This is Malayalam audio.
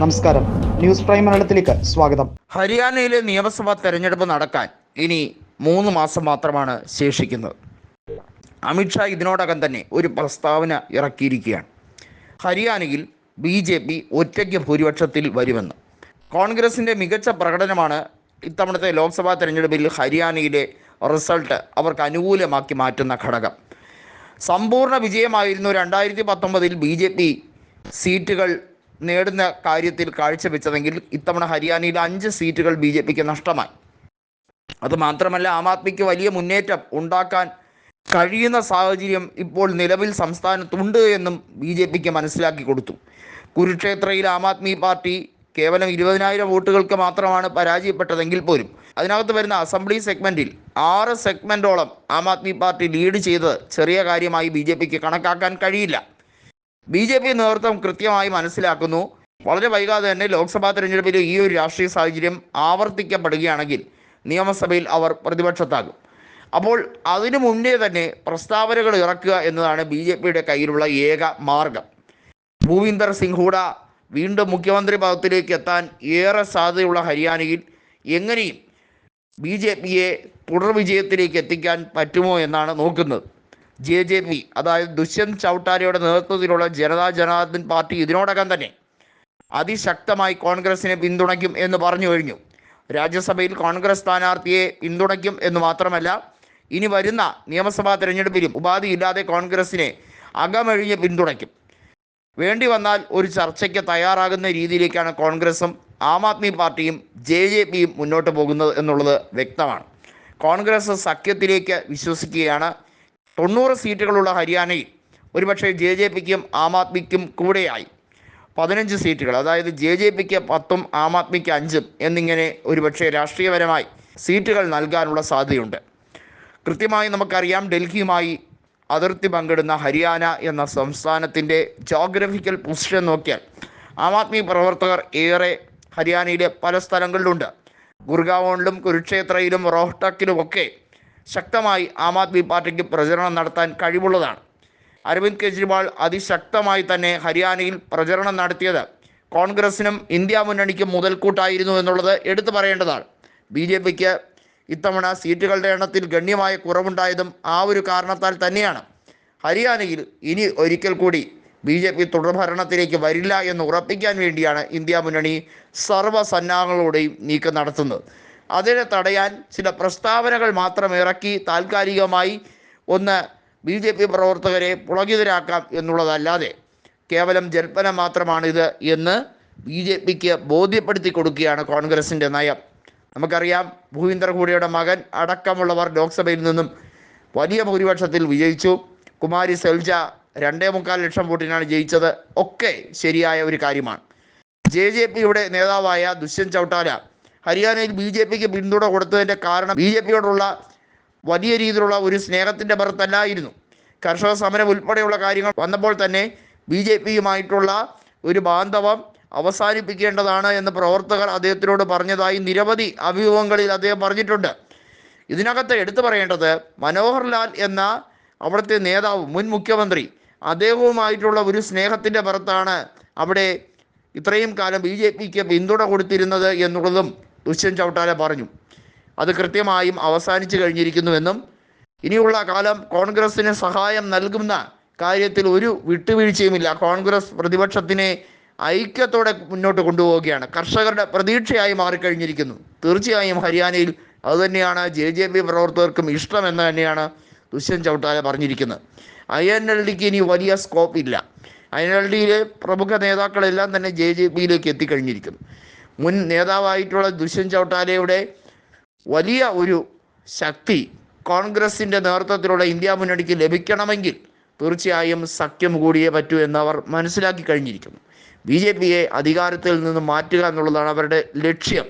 നമസ്കാരം. ന്യൂസ് പ്രൈം മലയാളത്തിലേക്ക് സ്വാഗതം. ഹരിയാനയിലെ നിയമസഭാ തെരഞ്ഞെടുപ്പ് നടക്കാൻ ഇനി മൂന്ന് മാസം മാത്രമാണ് ശേഷിക്കുന്നത്. അമിത്ഷാ ഇതിനോടകം തന്നെ ഒരു പ്രസ്താവന ഇറക്കിയിരിക്കുകയാണ്. ഹരിയാനയിൽ ബി ജെ പി ഒറ്റയ്ക്ക് ഭൂരിപക്ഷത്തിൽ വരുമെന്ന്. കോൺഗ്രസിന്റെ മികച്ച പ്രകടനമാണ് ഇത്തവണത്തെ ലോക്സഭാ തെരഞ്ഞെടുപ്പിൽ ഹരിയാനയിലെ റിസൾട്ട് അവർക്ക് അനുകൂലമാക്കി മാറ്റുന്ന ഘടകം. സമ്പൂർണ വിജയമായിരുന്നു രണ്ടായിരത്തി പത്തൊമ്പതിൽ ബി ജെ പി സീറ്റുകൾ നേടുന്ന കാര്യത്തിൽ കാഴ്ചവെച്ചതെങ്കിൽ ഇത്തവണ ഹരിയാനയിൽ അഞ്ച് സീറ്റുകൾ ബി ജെ പിക്ക് നഷ്ടമായി. അതുമാത്രമല്ല ആം ആദ്മിക്ക് വലിയ മുന്നേറ്റം ഉണ്ടാക്കാൻ കഴിയുന്ന സാഹചര്യം ഇപ്പോൾ നിലവിൽ സംസ്ഥാനത്തുണ്ട് എന്നും ബി ജെ പിക്ക് മനസ്സിലാക്കി കൊടുത്തു. കുരുക്ഷേത്രയിൽ ആം ആദ്മി പാർട്ടി കേവലം ഇരുപതിനായിരം വോട്ടുകൾക്ക് മാത്രമാണ് പരാജയപ്പെട്ടതെങ്കിൽ പോലും അതിനകത്ത് വരുന്ന അസംബ്ലി സെഗ്മെന്റിൽ ആറ് സെഗ്മെന്റോളം ആം ആദ്മി പാർട്ടി ലീഡ് ചെയ്തത് ചെറിയ കാര്യമായി ബി കണക്കാക്കാൻ കഴിയില്ല. ബി ജെ പി നേതൃത്വം കൃത്യമായി മനസ്സിലാക്കുന്നു. വളരെ വൈകാതെ തന്നെ ലോക്സഭാ തെരഞ്ഞെടുപ്പിൽ ഈ ഒരു രാഷ്ട്രീയ സാഹചര്യം ആവർത്തിക്കപ്പെടുകയാണെങ്കിൽ നിയമസഭയിൽ അവർ പ്രതിപക്ഷത്താകും. അപ്പോൾ അതിനു മുന്നേ തന്നെ പ്രസ്താവനകൾ ഇറക്കുക എന്നതാണ് ബി ജെ പിയുടെ കയ്യിലുള്ള ഏക മാർഗം. ഭൂവിന്ദർ സിംഗ് ഹൂഡ വീണ്ടും മുഖ്യമന്ത്രി പദത്തിലേക്ക് എത്താൻ ഏറെ സാധ്യതയുള്ള ഹരിയാനയിൽ എങ്ങനെയും ബി ജെ പിയെ തുടർ വിജയത്തിലേക്ക് എത്തിക്കാൻ പറ്റുമോ എന്നാണ് നോക്കുന്നത്. ജെ ജെ പി അതായത് ദുഷ്യന്ത് ചൗട്ടാലയുടെ നേതൃത്വത്തിലുള്ള ജനതാ ജനാർദ്ദൻ പാർട്ടി ഇതിനോടകം തന്നെ അതിശക്തമായി കോൺഗ്രസിനെ പിന്തുണയ്ക്കും എന്ന് പറഞ്ഞു കഴിഞ്ഞു. രാജ്യസഭയിൽ കോൺഗ്രസ് സ്ഥാനാർത്ഥിയെ പിന്തുണയ്ക്കും എന്ന് മാത്രമല്ല ഇനി വരുന്ന നിയമസഭാ തെരഞ്ഞെടുപ്പിലും ഉപാധിയില്ലാതെ കോൺഗ്രസിനെ അകമഴിഞ്ഞ് പിന്തുണയ്ക്കും. വേണ്ടി വന്നാൽ ഒരു ചർച്ചയ്ക്ക് തയ്യാറാകുന്ന രീതിയിലേക്കാണ് കോൺഗ്രസും ആം ആദ്മി പാർട്ടിയും ജെ ജെ പിയും മുന്നോട്ട് പോകുന്നത് എന്നുള്ളത് വ്യക്തമാണ്. കോൺഗ്രസ് സഖ്യത്തിലേക്ക് വിശ്വസിക്കുകയാണ് തൊണ്ണൂറ് സീറ്റുകളുള്ള ഹരിയാനയിൽ ഒരുപക്ഷെ ജെ ജെ പിക്കും ആം ആദ്മിക്കും കൂടെയായി. പതിനഞ്ച് സീറ്റുകൾ അതായത് ജെ ജെ പിക്ക് പത്തും ആം ആദ്മിക്ക് അഞ്ചും എന്നിങ്ങനെ ഒരുപക്ഷെ രാഷ്ട്രീയപരമായി സീറ്റുകൾ നൽകാനുള്ള സാധ്യതയുണ്ട്. കൃത്യമായി നമുക്കറിയാം ഡൽഹിയുമായി അതിർത്തി പങ്കിടുന്ന ഹരിയാന എന്ന സംസ്ഥാനത്തിന്റെ ജോഗ്രഫിക്കൽ പൊസിഷൻ നോക്കിയാൽ ആം ആദ്മി പ്രവർത്തകർ ഏറെ ഹരിയാനയിലെ പല സ്ഥലങ്ങളിലുണ്ട്. ഗുർഗാവോണിലും കുരുക്ഷേത്രയിലും റോഹ്ടക്കിലുമൊക്കെ ശക്തമായി ആം ആദ്മി പാർട്ടിക്ക് പ്രചരണം നടത്താൻ കഴിവുള്ളതാണ്. അരവിന്ദ് കെജ്രിവാൾ അതിശക്തമായി തന്നെ ഹരിയാനയിൽ പ്രചരണം നടത്തിയത്. കോൺഗ്രസിനും ഇന്ത്യ മുന്നണിക്കും മുതൽക്കൂട്ടായിരുന്നു എന്നുള്ളത് എടുത്തു പറയേണ്ടതാണ്. ബി ജെ പിക്ക് ഇത്തവണ സീറ്റുകളുടെ എണ്ണത്തിൽ ഗണ്യമായ കുറവുണ്ടായതും ആ ഒരു കാരണത്താൽ തന്നെയാണ്. ഹരിയാനയിൽ ഇനി ഒരിക്കൽ കൂടി ബി ജെ പി തുടർഭരണത്തിലേക്ക് വരില്ല എന്ന് ഉറപ്പിക്കാൻ വേണ്ടിയാണ് ഇന്ത്യ മുന്നണി സർവസന്നാഹങ്ങളോടെയും നീക്കം നടത്തുന്നത്. അതിനെ തടയാൻ ചില പ്രസ്താവനകൾ മാത്രം ഇറക്കി താൽക്കാലികമായി ഒന്ന് ബി ജെ പി പ്രവർത്തകരെ പുളകിതരാക്കാം എന്നുള്ളതല്ലാതെ കേവലം ജൽപ്പന മാത്രമാണിത് എന്ന് ബി ജെ പിക്ക് ബോധ്യപ്പെടുത്തി കൊടുക്കുകയാണ് കോൺഗ്രസിന്റെ നയം. നമുക്കറിയാം ഭൂവിന്ദർ ഹൂഡയുടെ മകൻ അടക്കമുള്ളവർ ലോക്സഭയിൽ നിന്നും വലിയ ഭൂരിപക്ഷത്തിൽ വിജയിച്ചു. കുമാരി സെൽജ രണ്ടേ മുക്കാൽ ലക്ഷം വോട്ടിനാണ് ജയിച്ചത്. ഒക്കെ ശരിയായ ഒരു കാര്യമാണ്. ജെ ജെ പിയുടെ നേതാവായ ദുഷ്യന്ത് ചൗട്ടാല ഹരിയാനയിൽ ബി ജെ പിക്ക് പിന്തുണ കൊടുത്തതിന്റെ കാരണം ബി ജെ പിയോടുള്ള വലിയ രീതിയിലുള്ള ഒരു സ്നേഹത്തിന്റെ പുറത്തല്ലായിരുന്നു. കർഷക സമരം ഉൾപ്പെടെയുള്ള കാര്യങ്ങൾ വന്നപ്പോൾ തന്നെ ബി ജെ പിയുമായിട്ടുള്ള ഒരു ബാന്ധവം അവസാനിപ്പിക്കേണ്ടതാണ് എന്ന് പ്രവർത്തകർ അദ്ദേഹത്തിനോട് പറഞ്ഞതായി നിരവധി അഭിമുഖങ്ങളിൽ അദ്ദേഹം പറഞ്ഞിട്ടുണ്ട്. ഇതിനകത്ത് എടുത്തു പറയേണ്ടത് മനോഹർ ലാൽ എന്ന അവിടുത്തെ നേതാവ് മുൻ മുഖ്യമന്ത്രി അദ്ദേഹവുമായിട്ടുള്ള ഒരു സ്നേഹത്തിന്റെ പുറത്താണ് അവിടെ ഇത്രയും കാലം ബി ജെ പിക്ക് പിന്തുണ കൊടുത്തിരുന്നത് എന്നുള്ളതും ദുഷ്യന്ത് ചൗട്ടാല പറഞ്ഞു. അത് കൃത്യമായും അവസാനിച്ചു കഴിഞ്ഞിരിക്കുന്നുവെന്നും ഇനിയുള്ള കാലം കോൺഗ്രസിന് സഹായം നൽകുന്ന കാര്യത്തിൽ ഒരു വിട്ടുവീഴ്ചയുമില്ല. കോൺഗ്രസ് പ്രതിപക്ഷത്തിനെ ഐക്യത്തോടെ മുന്നോട്ട് കൊണ്ടുപോവുകയാണ്. കർഷകരുടെ പ്രതീക്ഷയായി മാറിക്കഴിഞ്ഞിരിക്കുന്നു. തീർച്ചയായും ഹരിയാനയിൽ അതുതന്നെയാണ് ജെ ജെ പി പ്രവർത്തകർക്കും ഇഷ്ടമെന്ന് തന്നെയാണ് ദുഷ്യന്ത് ചൗട്ടാല പറഞ്ഞിരിക്കുന്നത്. ഐ എൻ എൽ ഡിക്ക് ഇനി വലിയ സ്കോപ്പ് ഇല്ല. ഐ എൻ എൽ ഡിയിലെ പ്രമുഖ നേതാക്കളെല്ലാം തന്നെ ജെ ജെ പിയിലേക്ക് എത്തിക്കഴിഞ്ഞിരിക്കുന്നു. മുൻ നേതാവായിട്ടുള്ള ദുഷ്യന്ത് ചൗട്ടാലയുടെ വലിയ ഒരു ശക്തി കോൺഗ്രസിന്റെ നേതൃത്വത്തിലുള്ള ഇന്ത്യ മുന്നണിക്ക് ലഭിക്കണമെങ്കിൽ തീർച്ചയായും സഖ്യം കൂടിയേ പറ്റൂ എന്നവർ മനസ്സിലാക്കി കഴിഞ്ഞിരിക്കുന്നു. ബി ജെ പിയെ അധികാരത്തിൽ നിന്ന് മാറ്റുക എന്നുള്ളതാണ് അവരുടെ ലക്ഷ്യം.